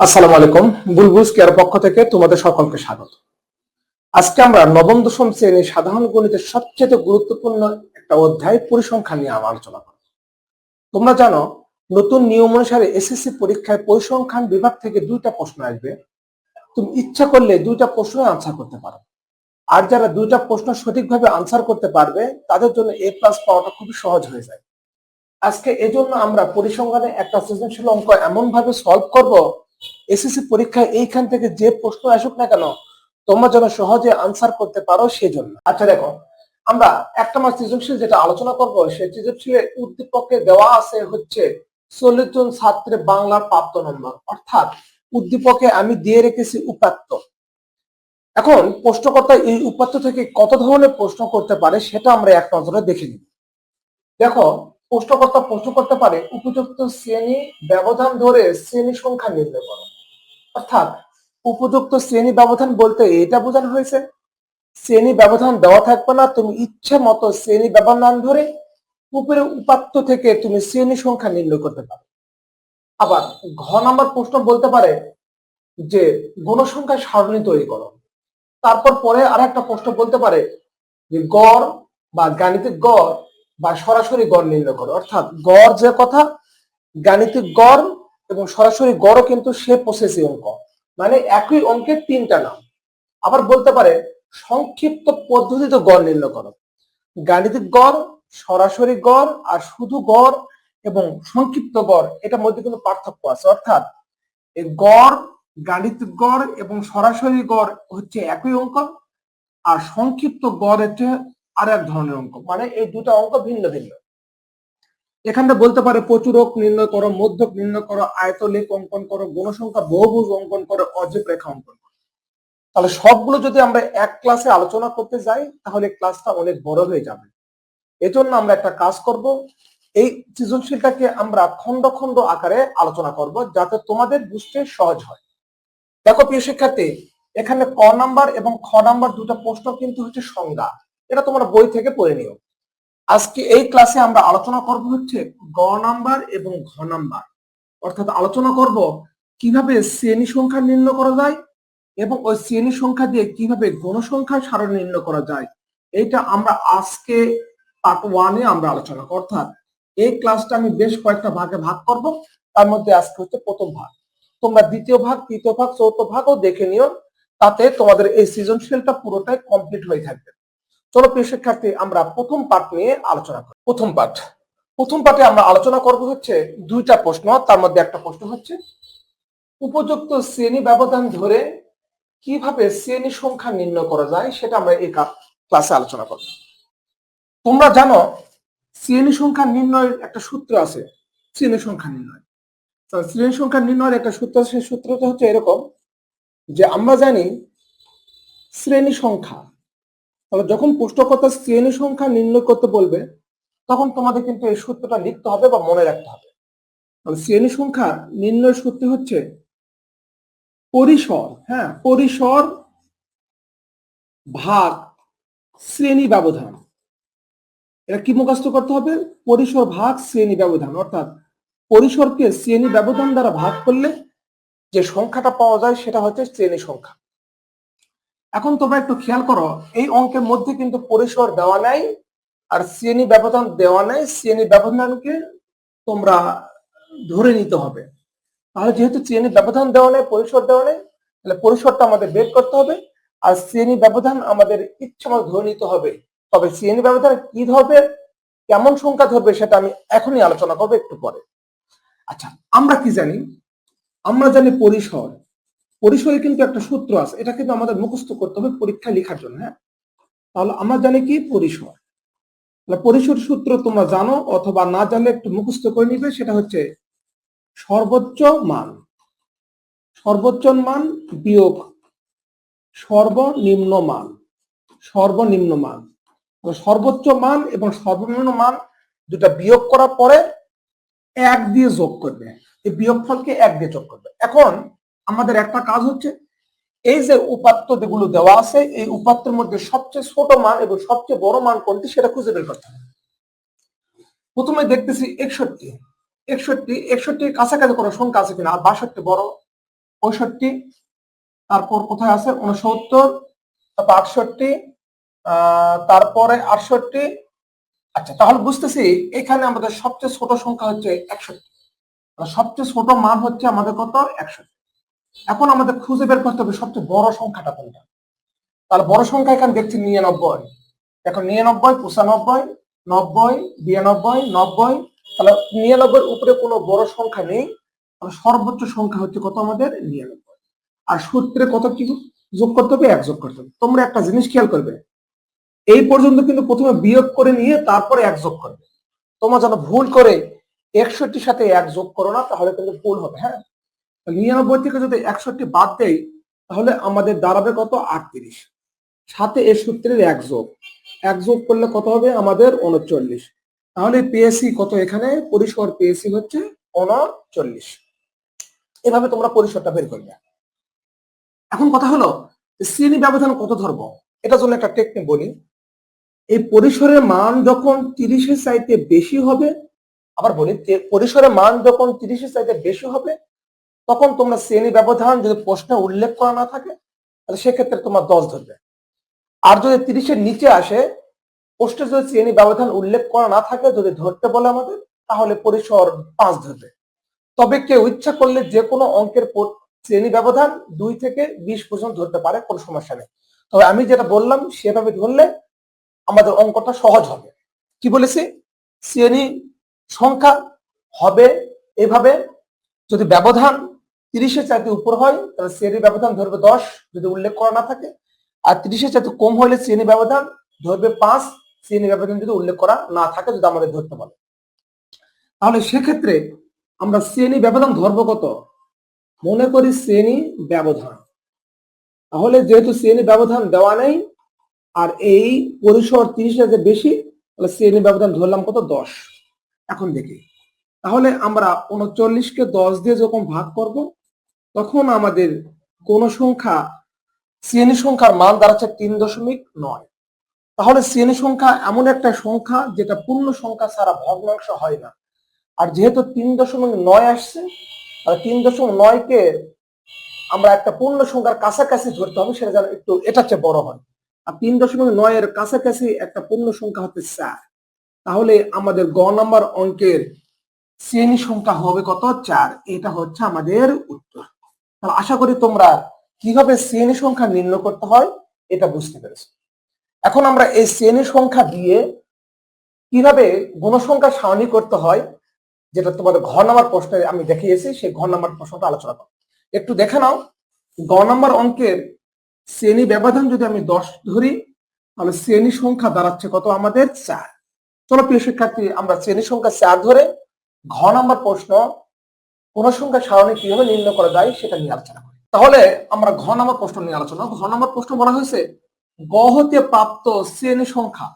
আসসালামু আলাইকুম বুলবুল কেয়ার পক্ষ থেকে তোমাদের সকলকে স্বাগত। আজকে আমরা নবম, দশম শ্রেণির সাধারণ গণিতের সবচেয়ে গুরুত্বপূর্ণ একটা অধ্যায় পরিসংখ্যান নিয়ে আলোচনা করব। তোমরা জানো, নতুন নিয়ম অনুসারে এসএসসি পরীক্ষায় পরিসংখ্যান বিভাগ থেকে দুইটা প্রশ্ন আসবে। তুমি ইচ্ছা করলে দুইটা প্রশ্ন আনসার করতে পারো। আর যারা দুইটা প্রশ্ন সঠিকভাবে আনসার করতে পারবে, তাদের জন্য এ প্লাস পাওয়াটা খুবই সহজ হয়ে যায়। আজকে এজন্য আমরা পরিসংখ্যানে একটা সৃজনশীল অঙ্ক এমন ভাবে সলভ করব এসএসসি পরীক্ষায় এইখান থেকে যে প্রশ্ন আসুক না কেন, তোমরা যেন সহজে আনসার করতে পারো সেজন্য। আচ্ছা দেখো, আমরা একটা মাস সৃজনশীল যেটা আলোচনা করব সেই সৃজনশীলের উদ্দীপকে দেওয়া আছে হচ্ছে চল্লিশ জন ছাত্রের বাংলার প্রাপ্ত নম্বর অর্থাৎ উদ্দীপকে আমি দিয়ে রেখেছি উপাত্ত। এখন প্রশ্নকর্তা এই উপাত্ত থেকে কত ধরনের প্রশ্ন করতে পারে সেটা আমরা এক নজরে দেখে নিব। দেখো, প্রশ্নকর্তা প্রশ্ন করতে পারে, উপযুক্ত শ্রেণি ব্যবধান ধরে শ্রেণি সংখ্যা নির্ণয় করো। অর্থাৎ উপযুক্ত শ্রেণি ব্যবধান বলতে এটা বোঝানো হয়েছে। শ্রেণি ব্যবধান দেওয়া থাকবে না, তুমি ইচ্ছে মতো শ্রেণি ব্যবধান ধরে উপরে উপাত্ত থেকে তুমি শ্রেণি সংখ্যা নির্ণয় করতে পারো। আবার ঘ নাম্বার প্রশ্ন বলতে পারে যে গণসংখ্যা সারণী তৈরি করো। তারপর পরে আর একটা প্রশ্ন বলতে পারে যে গড় বা গাণিতিক গড় বা সরাসরি গড় নির্ণয় করো। অর্থাৎ গড় যে কথা, গাণিতিক গড় এবং সরাসরি গড়ও কিন্তু সে প্রসেসই অঙ্ক। মানে একই অঙ্কের তিনটা নাম। আবার বলতে পারে, সংক্ষিপ্ত পদ্ধতিতে গড় নির্ণয় করো। গাণিতিক গড়, সরাসরি গড় আর শুধু গড় এবং সংক্ষিপ্ত গড়, এটার মধ্যে কিন্তু পার্থক্য আছে। অর্থাৎ গড়, গাণিতিক গড় এবং সরাসরি গড় হচ্ছে একই অঙ্ক আর সংক্ষিপ্ত গড় হচ্ছে আর এক ধরনের অঙ্ক। মানে এই দুটো অঙ্ক ভিন্ন ভিন্ন। এখানটা বলতে পারে প্রচুরক নির্ণয় করো, মধ্যক নির্ণয় করো আয়তলেখ অঙ্কন করো, গণসংখ্যা, বহুভুজ অঙ্কন করো, অজীব রেখা অঙ্কন করো। তাহলে সবগুলো যদি আমরা এক ক্লাসে আলোচনা করতে যাই, তাহলে ক্লাসটা অনেক বড় হয়ে যাবে। এজন্য আমরা একটা কাজ করব, এই সৃজনশীলটাকে আমরা খন্ড খন্ড আকারে আলোচনা করব, যাতে তোমাদের বুঝতে সহজ হয়। দেখো প্রিয় শিক্ষার্থী, এখানে ক নাম্বার এবং খ নাম্বার দুটো প্রশ্ন কিন্তু হচ্ছে সংজ্ঞা। এটা তোমরা বই থেকে পড়ে নিও। আজকে এই ক্লাসে আমরা আলোচনা করব হচ্ছে গ নাম্বার এবং ঘ নাম্বার। অর্থাৎ আলোচনা করব কীভাবে শ্রেণি সংখ্যা নির্ণয় করা যায় এবং ওই শ্রেণি সংখ্যা দিয়ে কীভাবে গণসংখ্যার সারণ নির্ণয় করা যায়। এটা আমরা আজকে পার্ট ওয়ানে আমরা আলোচনা অর্থাৎ এই ক্লাসটা আমি বেশ কয়েকটা ভাগে ভাগ করব। তার মধ্যে আজকে হচ্ছে প্রথম ভাগ। তোমরা দ্বিতীয় ভাগ, তৃতীয় ভাগ চৌথ ভাগও দেখে নিও। তাতে তোমাদের এই সৃজনশীলটা পুরোটাই কমপ্লিট হয়ে থাকবে। চলো প্রিয় শিক্ষার্থী, আমরা প্রথম পাঠ নিয়ে আলোচনা করি। প্রথম পাঠ প্রথম পাঠে আমরা আলোচনা করব হচ্ছে দুইটা প্রশ্ন, তার মধ্যে একটা প্রশ্ন হচ্ছে, উপযুক্ত শ্রেণি ব্যবধান ধরে কীভাবে শ্রেণি সংখ্যা নির্ণয় করা যায় সেটা আমরা এই ক্লাসে আলোচনা করব। তোমরা জানো, শ্রেণি সংখ্যা নির্ণয়ের একটা সূত্র আছে, শ্রেণি সংখ্যা নির্ণয়। শ্রেণি সংখ্যা নির্ণয়ের একটা সূত্র সেই সূত্রটা হচ্ছে এরকম যে আমরা জানি শ্রেণি সংখ্যা তাহলে যখন প্রশ্নকর্তা শ্রেণি সংখ্যা নির্ণয় করতে বলবে, তখন তোমাদের কিন্তু এই সূত্রটা লিখতে হবে বা মনে রাখতে হবে। শ্রেণি সংখ্যা নির্ণয় সূত্র হচ্ছে পরিসর হ্যাঁ পরিসর ভাগ শ্রেণি ব্যবধান। এটা কি মুখস্থ করতে হবে? পরিসর ভাগ শ্রেণি ব্যবধান, অর্থাৎ পরিসরকে শ্রেণি ব্যবধান দ্বারা ভাগ করলে যে সংখ্যাটা পাওয়া যায় সেটা হচ্ছে শ্রেণি সংখ্যা। এখন তোমরা একটু খেয়াল করো, এই অঙ্কের মধ্যে কিন্তু পরিসর দেওয়া নাই আর শ্রেণি ব্যবধান দেওয়া নাই। শ্রেণি ব্যবধানকে তোমরা ধরে নিতে হবে। তাহলে যেহেতু শ্রেণি ব্যবধান দেওয়া নেই, পরিসর দেওয়া নেই, তাহলে পরিসরটা আমাদের বের করতে হবে। আর শ্রেণি ব্যবধান আমাদের ইচ্ছা মতো ধরে নিতে হবে। তবে শ্রেণি ব্যবধান কি ধরবে কেমন সংখ্যা ধরবে সেটা আমি এখনই আলোচনা করব একটু পরে। আচ্ছা আমরা কি জানি? আমরা জানি পরিসর। পরিসরে কিন্তু একটা সূত্র আছে, এটা কিন্তু আমাদের মুখস্থ করতে হবে পরীক্ষা লেখার জন্য হ্যাঁ? তাহলে আমরা জানি কি? পরিসর। পরিসর সূত্র তোমরা জানো অথবা না জানলে একটু মুখস্থ করে নিবে, সেটা হচ্ছে সর্বোচ্চ মান। সর্বোচ্চ মান বিয়োগ সর্বনিম্ন মান। সর্বনিম্ন মান। সর্বোচ্চ মান এবং সর্বনিম্ন মান দুটা বিয়োগ করার পরে এক দিয়ে যোগ করবে। এই বিয়োগ ফলকে এক দিয়ে যোগ করবে। এখন আমাদের একটা কাজ হচ্ছে, এই যে উপাত্ত যেগুলো দেওয়া আছে, এই উপাত্তের মধ্যে সবচেয়ে ছোট মান এবং সবচেয়ে বড় মান কোনটি সেটা খুঁজে বের করতে হবে। প্রথমে দেখতেছি একষট্টি। একষট্টি, একষট্টির কাছাকাছি কোনো সংখ্যা আছে কিনা? আর বাষট্টি বড়, পঁয়ষট্টি, তারপর কোথায় আছে? উনসত্তর তারপর আটষট্টি তারপরে আটষট্টি। আচ্ছা তাহলে বুঝতেছি এখানে আমাদের সবচেয়ে ছোট সংখ্যা হচ্ছে একষট্টি। সবচেয়ে ছোট মান হচ্ছে আমাদের কত? একষট্টি। এখন আমাদের খুঁজে বের করতে হবে সবচেয়ে বড় সংখ্যাটা কোনটা? তাহলে বড় সংখ্যা এখানে দেখছি নিরানব্বই। এখন নিরানব্বই, পঁচানব্বই, নব্বই, বিরানব্বই, নব্বই, তাহলে নিরানব্বই উপরে কোনো বড় সংখ্যা নেই, তাহলে সর্বোচ্চ সংখ্যা হচ্ছে কত আমাদের? নিরানব্বই। আর সূত্রে কত কি যোগ করতে হবে? এক যোগ করতে হবে। তোমরা একটা জিনিস খেয়াল করবে, এই পর্যন্ত কিন্তু প্রথমে বিয়োগ করে নিয়ে তারপরে এক যোগ করবে। তোমরা যেন ভুল করে একষট্টির সাথে এক যোগ করো না, তাহলে কিন্তু ভুল হবে হ্যাঁ? নিরানব্বই থেকে যদি একষট্টি বাদ দেই, তাহলে আমাদের দাঁড়াবে কত? আটত্রিশ। সাথে এ সূত্রের এক যোগ। এক যোগ করলে কত হবে? আমাদের উনচল্লিশ। তাহলে পিএসসি কত এখানে? পরিসর পিএসসি হচ্ছে উনচল্লিশ। এভাবে তোমরা পরিসরটা বের করবে। এখন কথা হলো শ্রেণি ব্যবধান কত ধরবো? এটার জন্য একটা টেকনিক বলি। এই পরিসরের মান যখন তিরিশের চাইতে বেশি হবে, আবার বলি পরিসরের মান যখন তিরিশের চাইতে বেশি হবে তখন তোমরা শ্রেণি ব্যবধান যদি প্রশ্নে উল্লেখ করা না থাকে, তাহলে সেক্ষেত্রে তোমার দশ ধরবে। আর যদি তিরিশের নিচে আসে, প্রশ্নে যদি শ্রেণি ব্যবধান উল্লেখ করা না থাকে, যদি ধরতে বলে আমাদের, তাহলে পরিসর পাঁচ ধরবে। তবে কেউ ইচ্ছা করলে যে কোনো অঙ্কের শ্রেণি ব্যবধান দুই থেকে বিশ পর্যন্ত ধরতে পারে, কোনো সমস্যা নেই। তবে আমি যেটা বললাম, সেভাবে ধরলে আমাদের অঙ্কটা সহজ হবে। কি বলেছি? শ্রেণি সংখ্যা হবে এভাবে, যদি ব্যবধান তিরিশের চাইতে উপর হয়, তাহলে শ্রেণি ব্যবধান ধরবে দশ, যদি উল্লেখ করা না থাকে। আর তিরিশের চাইতে কম হলে শ্রেণি ব্যবধান ধরবে পাঁচ শ্রেণি ব্যবধান যদি উল্লেখ করা না থাকে, যদি আমাদের ধরতে বলে। তাহলে সেক্ষেত্রে আমরা শ্রেণি ব্যবধান ধরবো কত? মনে করি শ্রেণি ব্যবধান। তাহলে যেহেতু শ্রেণি ব্যবধান দেওয়া নেই, আর এই পরিসর তিরিশের যে বেশি, তাহলে শ্রেণি ব্যবধান ধরলাম কত? দশ। এখন দেখি। তাহলে আমরা উনচল্লিশকে দশ দিয়ে যখন ভাগ করব তখন আমাদের কোন সংখ্যা শ্রেণি সংখ্যার মান দাঁড়াচ্ছে তিন দশমিক নয়। তাহলে শ্রেণি সংখ্যা এমন একটা সংখ্যা যেটা পূর্ণ সংখ্যা ছাড়া ভগ্নাংশ হয় না। আর যেহেতু তিন দশমিক নয় আসছে, তাহলে তিন দশমিক নয় নয়কে আমরা একটা পূর্ণ সংখ্যার কাছাকাছি ধরতে হবে, সেটা যেন একটু এটা চেয়ে বড় হয়। আর তিন দশমিক নয়ের কাছাকাছি একটা পূর্ণ সংখ্যা হচ্ছে চার। তাহলে আমাদের গ নাম্বার অঙ্কের শ্রেণি সংখ্যা হবে কত? চার। এটা হচ্ছে আমাদের উত্তর। তাহলে আশা করি তোমরা কীভাবে শ্রেণি সংখ্যা নির্ণয় করতে হয়, এটা বুঝতে পেরেছ। এখন আমরা এই শ্রেণি সংখ্যা দিয়ে কীভাবে গুণসংখ্যা সারণী করতে হয়, যেটা তোমাদের ঘর নাম্বার প্রশ্নে আমি দেখিয়েছি, সেই ঘর নাম্বার প্রশ্নটা আলোচনা করো একটু দেখে নাও গ নাম্বার অঙ্কের শ্রেণি ব্যবধান যদি আমি দশ ধরি, তাহলে শ্রেণি সংখ্যা দাঁড়াচ্ছে কত আমাদের চার। চলো প্রিয় শিক্ষার্থী, আমরা শ্রেণি সংখ্যা চার ধরে ঘ নাম্বার প্রশ্ন কোন সংখ্যা সারণী কীভাবে নির্ণয় করা যায় সেটা নিয়ে আলোচনা করি। তাহলে আমরা ঘ নাম্বার প্রশ্ন নিয়ে আলোচনা ঘ নাম্বার প্রশ্ন বলা হয়েছে গ হতে প্রাপ্ত শ্রেণি সংখ্যা।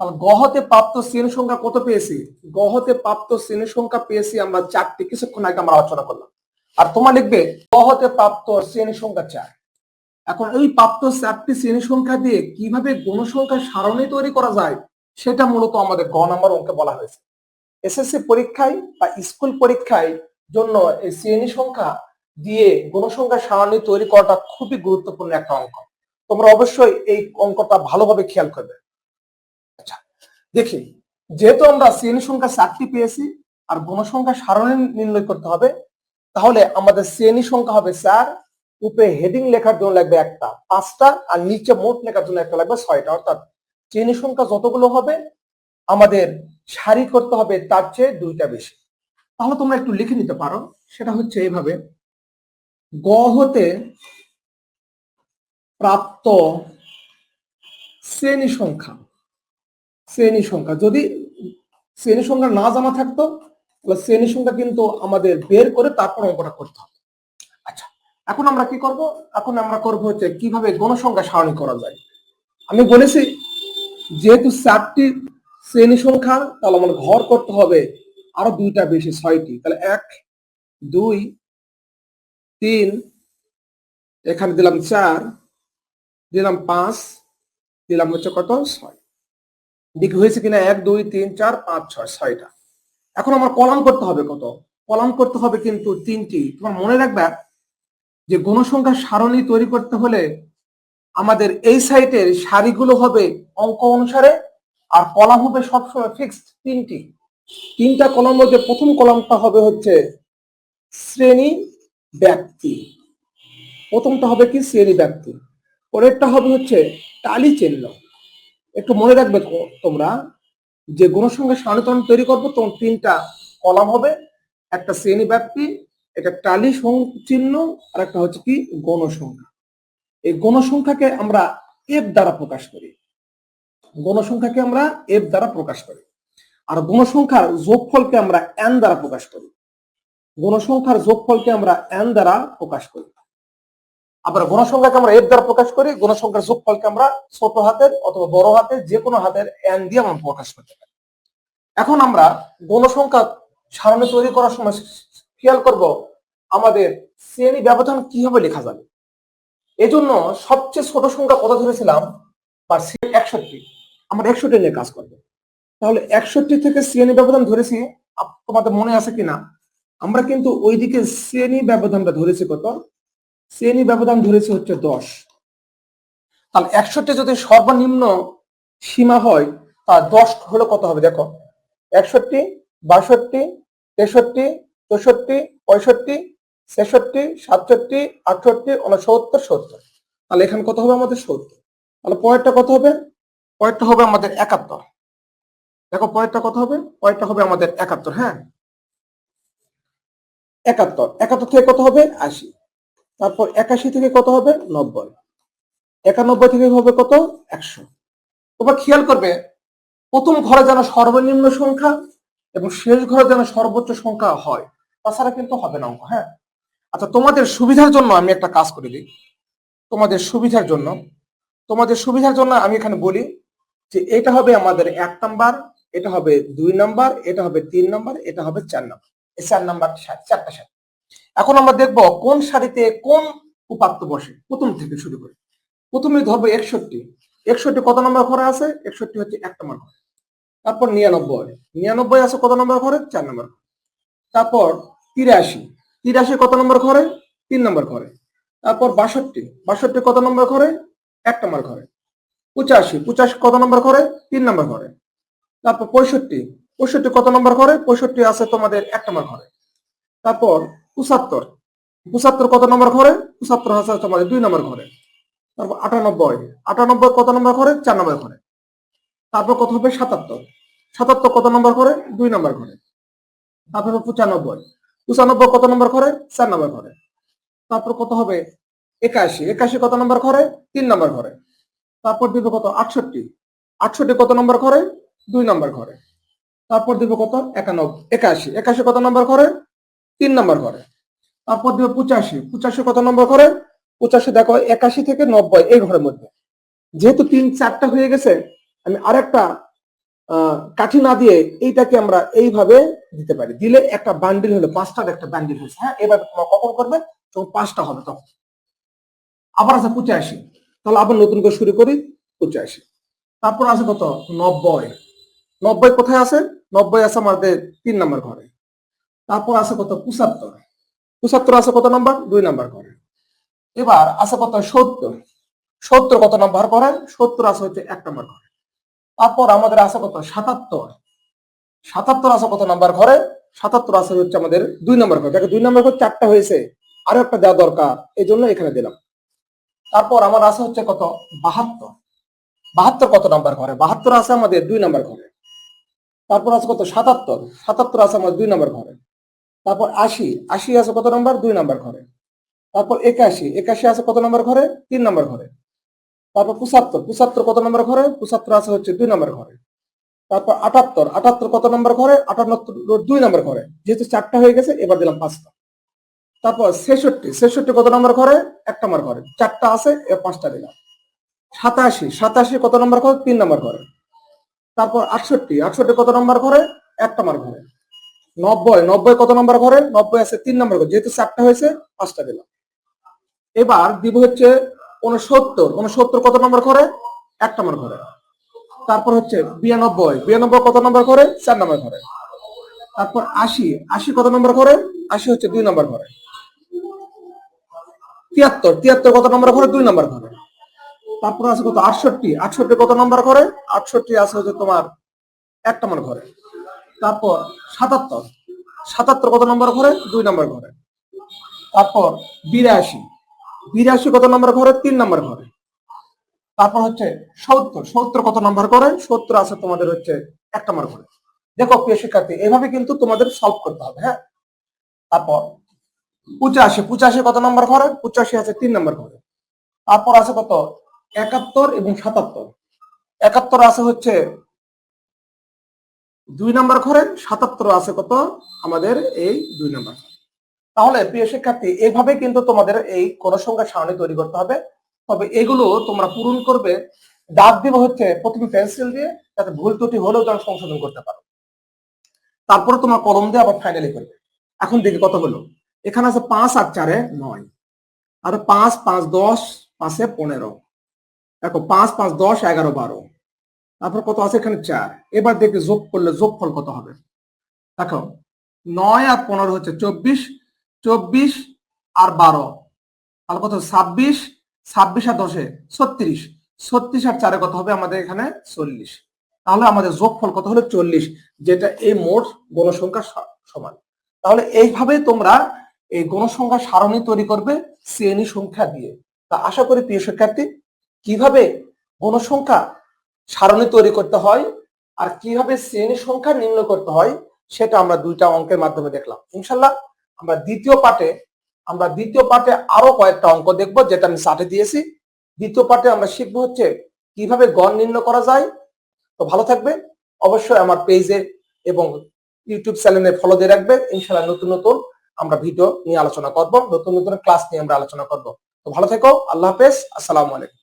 তাহলে প্রাপ্ত শ্রেণি সংখ্যা কত পেয়েছি? গ হতে প্রাপ্ত শ্রেণি সংখ্যা পেয়েছি আমরা চারটি। কিছুক্ষণ আগে আমরা আলোচনা করলাম। আর তোমার লিখবে গ হতে প্রাপ্ত শ্রেণি সংখ্যা চার। এখন এই প্রাপ্ত চারটি শ্রেণি সংখ্যা দিয়ে কীভাবে গণসংখ্যা সারণী তৈরি করা যায় সেটা মূলত আমাদের গ নাম্বার অঙ্কে বলা হয়েছে। এসএসসি পরীক্ষায় বা স্কুল পরীক্ষায় জন্য এই শ্রেণি সংখ্যা দিয়ে গণসংখ্যা সারণী তৈরি করাটা খুবই গুরুত্বপূর্ণ একটা অঙ্ক। তোমরা অবশ্যই এই অঙ্কটা ভালোভাবে খেয়াল করবে। আচ্ছা দেখি, যেহেতু আমরা শ্রেণি সংখ্যা চারটি পেয়েছি আর গণসংখ্যা সারণী নির্ণয় করতে হবে, তাহলে আমাদের শ্রেণি সংখ্যা হবে চার, উপরে হেডিং লেখার জন্য লাগবে একটা পাঁচটা আর নিচে মোট লেখার জন্য একটা লাগবে ছয়টা। অর্থাৎ শ্রেণি সংখ্যা যতগুলো হবে, আমাদের সারি করতে হবে তার চেয়ে দুইটা বেশি। তাহলে তোমরা একটু লিখে নিতে পারো। সেটা হচ্ছে এইভাবে। গ হতে প্রাপ্ত শ্রেণি সংখ্যা। শ্রেণি সংখ্যা। যদি শ্রেণি সংখ্যা না জানা থাকতো, তাহলে শ্রেণি সংখ্যা কিন্তু আমাদের বের করে তারপর অঙ্কটা করতে হবে। আচ্ছা এখন আমরা কি করব? এখন আমরা করব হচ্ছে কীভাবে গণসংখ্যা সারণী করা যায়। আমি বলেছি, যেহেতু চারটি শ্রেণি সংখ্যা, তাহলে আমার ঘর করতে হবে আরও দুইটা বেশি, ছয়টি। তাহলে এক, দুই, তিন, এখানে দিলাম চার, দিলাম পাঁচ, দিলাম হচ্ছে কত? ছয়। দিকে হয়েছে কিনা? এক, দুই, তিন, চার, পাঁচ, ছয়, ছয়টা। এখন আমার কলাম করতে হবে কত? কলাম করতে হবে কিন্তু তিনটি। তোমার মনে রাখবে যে গণসংখ্যার সারণী তৈরি করতে হলে আমাদের এই সাইটের সারিগুলো হবে অঙ্ক অনুসারে, আর কলাম হবে সবসময় ফিক্সড তিনটি। তিনটা কলম মধ্যে প্রথম কলমটা হবে হচ্ছে শ্রেণি ব্যক্তি। প্রথমটা হবে কি? শ্রেণি ব্যক্তি। পরেরটা হবে হচ্ছে টালি চিহ্ন। একটু মনে রাখবে তোমরা যে গণসংখ্যা সারণীতরণ তৈরি করব, তখন তিনটা কলাম হবে। একটা শ্রেণি ব্যক্তি এটা টালি চিহ্ন, আর একটা হচ্ছে কি? গণসংখ্যা। এই গণসংখ্যাকে আমরা এফ দ্বারা প্রকাশ করি। গণসংখ্যাকে আমরা এফ দ্বারা প্রকাশ করি। আর গণসংখ্যার যোগফলকে আমরা এন দ্বারা প্রকাশ করি। গণসংখ্যার যোগফলকে আমরা এন দ্বারা প্রকাশ করি। আবার গণসংখ্যাকে আমরা এফ দ্বারা প্রকাশ করি গণসংখ্যার যোগফলকে আমরা ছোট হাতের অথবা বড় হাতের যে কোনো হাতের এন দিয়ে আমরা প্রকাশ করতে পারি। এখন আমরা গণসংখ্যা সারণী তৈরি করার সময় খেয়াল করব আমাদের শ্রেণি ব্যবধান কীভাবে লেখা যাবে। এজন্য সবচেয়ে ছোট সংখ্যা কত ধরেছিলাম? বা একষট্টি। আমরা একষট্টি নিয়ে কাজ করব। তাহলে একষট্টি থেকে শ্রেণি ব্যবধান ধরেছি তোমাদের মনে আছে কিনা? আমরা কিন্তু ওইদিকে শ্রেণি ব্যবধানটা ধরেছি কত? শ্রেণি ব্যবধান ধরেছি হচ্ছে দশ। তাহলে একষট্টি যদি সর্বনিম্ন সীমা হয় তা দশ হলে কত হবে দেখো? একষট্টি, বাষট্টি, তেষট্টি, চৌষট্টি, পঁয়ষট্টি, ছেষট্টি, সাতষট্টি, আটষট্টি উনসত্তর সত্তর। তাহলে এখানে কত হবে আমাদের সত্তর? তাহলে পরেরটা কত হবে? পরেরটা হবে আমাদের একাত্তর। দেখো পরেরটা কত হবে? পরেরটা হবে আমাদের একাত্তর হ্যাঁ? একাত্তর। একাত্তর থেকে কত হবে? আশি। তারপর একাশি থেকে কত হবে? নব্বই। একানব্বই থেকে হবে কত? একশো। তোমরা খেয়াল করবে, প্রথম ঘরে যেন সর্বনিম্ন সংখ্যা এবং শেষ ঘরে যেন সর্বোচ্চ সংখ্যা হয়, তাছাড়া কিন্তু হবে না অঙ্ক হ্যাঁ? আচ্ছা তোমাদের সুবিধার জন্য আমি একটা কাজ করে দিই। তোমাদের সুবিধার জন্য। তোমাদের সুবিধার জন্য আমি এখানে বলি যে, এটা হবে আমাদের এক নাম্বার এটা হবে দুই নাম্বার, এটা হবে তিন নাম্বার, এটা হবে চার নাম্বার। এই চার নাম্বার সারি চারটা সারি এখন আমরা দেখব কোন সারিতে কোন উপাত্ত বসে। প্রথম থেকে শুরু করে। প্রথমে ধরবো একষট্টি। একষট্টি কত নম্বর ঘরে আছে? একষট্টি হচ্ছে এক নম্বর ঘরে। তারপর নিরানব্বই। নিরানব্বই আছে কত নম্বর ঘরে? চার নম্বর তারপর তিরাশি। তিরাশি কত নম্বর ঘরে? তিন নম্বর ঘরে। তারপর বাষট্টি। বাষট্টি কত নম্বর ঘরে? এক নম্বর ঘরে। পঁচাশি। পঁচাশি কত নম্বর ঘরে? তিন নম্বর ঘরে। তারপর পঁয়ষট্টি। পঁয়ষট্টি কত নম্বর ঘরে? পঁয়ষট্টি আছে তোমাদের এক নম্বর ঘরে। তারপর পঁচাত্তর। পঁচাত্তর কত নম্বর ঘরে? পঁচাত্তর আছে তোমাদের দুই নম্বর ঘরে। তারপর আটানব্বই। আটানব্বই কত নম্বর ঘরে? চার নম্বর ঘরে। তারপর কত হবে? সাতাত্তর। সাতাত্তর কত নম্বর ঘরে? দুই নম্বর ঘরে। তারপর পঁচানব্বই। পঁচানব্বই কত নম্বর ঘরে? চার নম্বর ঘরে। তারপর কত হবে? একাশি। একাশি কত নম্বর ঘরে? তিন নম্বর ঘরে। তারপর দিব কত? আটষট্টি। আটষট্টি কত নম্বর ঘরে? দুই নম্বর ঘরে। তারপর দিব কত? একানব্বই। একাশি। একাশি কত নম্বর ঘরে? তিন নম্বর ঘরে। তারপর দিব পঁচাশি। পঁচাশি কত নম্বর ঘরে? পঁচাশি দেখো, একাশি থেকে নব্বই এই ঘরের মধ্যে। যেহেতু তিন চারটা হয়ে গেছে, আমি আরেকটা কাঠি না দিয়ে এইটাকে আমরা এইভাবে দিতে পারি। দিলে একটা বান্ডিল হলো, পাঁচটার একটা বান্ডিল হয়েছে। হ্যাঁ এবার তোমরা কখন করবে? তখন পাঁচটা হবে তখন। আবার আছে পঁচাশি। তাহলে আবার নতুন করে শুরু করি, পঁচাশি। তারপর আছে কত? নব্বই। নব্বই কোথায় আছে? নব্বই আছে আমাদের তিন নম্বর ঘরে। তারপর আছে কত? পঁচাত্তর। পঁচাত্তর আছে কত নম্বর? দুই নম্বর ঘরে। এবার আছে কত? সত্তর। সত্তর কত নম্বর ঘরে? সত্তর আছে হচ্ছে এক নম্বর ঘরে। তারপর আমাদের আছে কত? সাতাত্তর। সাতাত্তর আছে কত নম্বর ঘরে? সাতাত্তর আছে হচ্ছে আমাদের দুই নম্বর ঘরে। দেখো, দুই নম্বর ঘর চারটা হয়েছে। আরও একটা দেওয়া দরকার। এই জন্য এখানে দিলাম। তারপর আমার আছে হচ্ছে কত? বাহাত্তর। বাহাত্তর কত নাম্বার ঘরে? বাহাত্তর আছে আমাদের দুই নম্বর ঘরে। তারপর আছে কত? সাতাত্তর। সাতাত্তর আছে আমার দুই নম্বর ঘরে। তারপর আশি। আশি আছে কত নম্বর? দুই নম্বর ঘরে। তারপর একাশি। একাশি আছে কত নম্বর ঘরে? তিন নম্বর ঘরে। তারপর পঁচাত্তর। পঁচাত্তর কত নম্বর ঘরে? পঁচাত্তর আছে হচ্ছে দুই নম্বর ঘরে। তারপর আটাত্তর। আটাত্তর কত নম্বর ঘরে? আটান্নত্তর দুই নম্বর ঘরে। যেহেতু চারটা হয়ে গেছে, এবার দিলাম পাঁচটা। তারপর ছেষট্টি। ছেষট্টি কত নম্বর ঘরে? এক নম্বর ঘরে। চারটা আছে পাঁচটা দিলাম। সাতাশি। সাতাশি কত নম্বর ঘরে? তিন নম্বর ঘরে। তারপর আটষট্টি। আটষট্টি কত নম্বর ঘরে? এক নম্বর ঘরে। নব্বই। নব্বই কত নম্বর ঘরে? নব্বই আছে তিন নম্বর ঘরে। যেহেতু চারটা হয়েছে, পাঁচটা দিলাম। এবার দিব হচ্ছে উনসত্তর উনসত্তর কত নম্বর ঘরে? এক নম্বর ঘরে। তারপর হচ্ছে বিরানব্বই। বিরানব্বই কত নম্বর ঘরে? চার নম্বর ঘরে। তারপর আশি। আশি কত নম্বর ঘরে? আশি হচ্ছে দুই নম্বর ঘরে। তিয়াত্তর। তিয়াত্তর কত নম্বর ঘরে? দুই নম্বর ঘরে। তারপর আছে কত? আটষট্টি। আটষট্টি কত নম্বর ঘরে? আটষট্টি আছে হচ্ছে তোমার এক নম্বর ঘরে। তারপর সাতাত্তর। সাতাত্তর কত নম্বর ঘরে? দুই নম্বর ঘরে। তারপর বিরাশি। বিরাশি কত নম্বর ঘরে? তিন নম্বর ঘরে। তারপর হচ্ছে সত্তর। সত্তর কত নম্বর ঘরে? সত্তর আছে তোমাদের হচ্ছে এক নম্বর ঘরে। দেখো প্রিয় শিক্ষার্থী, এভাবে কিন্তু তোমাদের সলভ করতে হবে হ্যাঁ? তারপর পঁচাশি। পঁচাশি কত নম্বর ঘরে? পঁচাশি আছে তিন নম্বর ঘরে। তারপর আছে কত? একাত্তর এবং সাতাত্তর। একাত্তর আছে হচ্ছে দুই নম্বর ঘরে, সাতাত্তর আছে কত? আমাদের এই দুই নম্বর তাহলে প্রিয় শিক্ষার্থী এইভাবে কিন্তু তোমাদের এই কোন সংখ্যা সারণী তৈরি করতে হবে। তবে এগুলো তোমরা পূরণ করবে। দাগ দিব হচ্ছে প্রথমে পেন্সিল দিয়ে যাতে ভুল ত্রুটি হলেও যেন সংশোধন করতে পারো। তারপরে তোমার কলম দিয়ে আবার ফাইনালি করবে। এখন দেখি কত হলো। এখানে আছে পাঁচ আর চারে নয়। আর পাঁচ পাঁচ, দশ, পাঁচে পনেরো। দেখো, পাঁচ পাঁচ, দশ, এগারো, বারো। তারপর কত আছে এখানে চার। এবার দেখি যোগ করলে যোগফল কত হবে? দেখো, নয় আর পনেরো হচ্ছে চব্বিশ। চব্বিশ আর বারো। তাহলে কত? ছাব্বিশ। ছাব্বিশ আর দশে ছত্রিশ। ছত্রিশ আর চারে কত হবে? আমাদের এখানে চল্লিশ। তাহলে আমাদের যোগফল কত হলো? চল্লিশ। যেটা এই মোট গণসংখ্যা সা- সমান। তাহলে এইভাবে তোমরা এই গণসংখ্যা সারণী তৈরি করবে শ্রেণি সংখ্যা দিয়ে। তা আশা করি প্রিয় শিক্ষার্থী কীভাবে গণসংখ্যা সারণী তৈরি করতে হয় আর কীভাবে শ্রেণি সংখ্যা নির্ণয় করতে হয়, সেটা আমরা দুইটা অঙ্কের মাধ্যমে দেখলাম। ইনশাল্লাহ আমরা দ্বিতীয় পাঠে, আমরা দ্বিতীয় পাঠে আরও কয়েকটা অঙ্ক দেখব, যেটা আমি চাটে দিয়েছি। দ্বিতীয় পাঠে আমরা শিখব হচ্ছে কীভাবে গণ নির্ণয় করা যায়। তো ভালো থাকবে অবশ্যই আমার পেজে এবং ইউটিউব চ্যানেলে ফলো দিয়ে রাখবে ইনশাল্লাহ নতুন নতুন আমরা ভিডিও নিয়ে আলোচনা করব, নতুন নতুন ক্লাস নিয়ে আমরা আলোচনা করব। তো ভালো থেকো, আল্লাহ হাফেজ, আসসালামু আলাইকুম।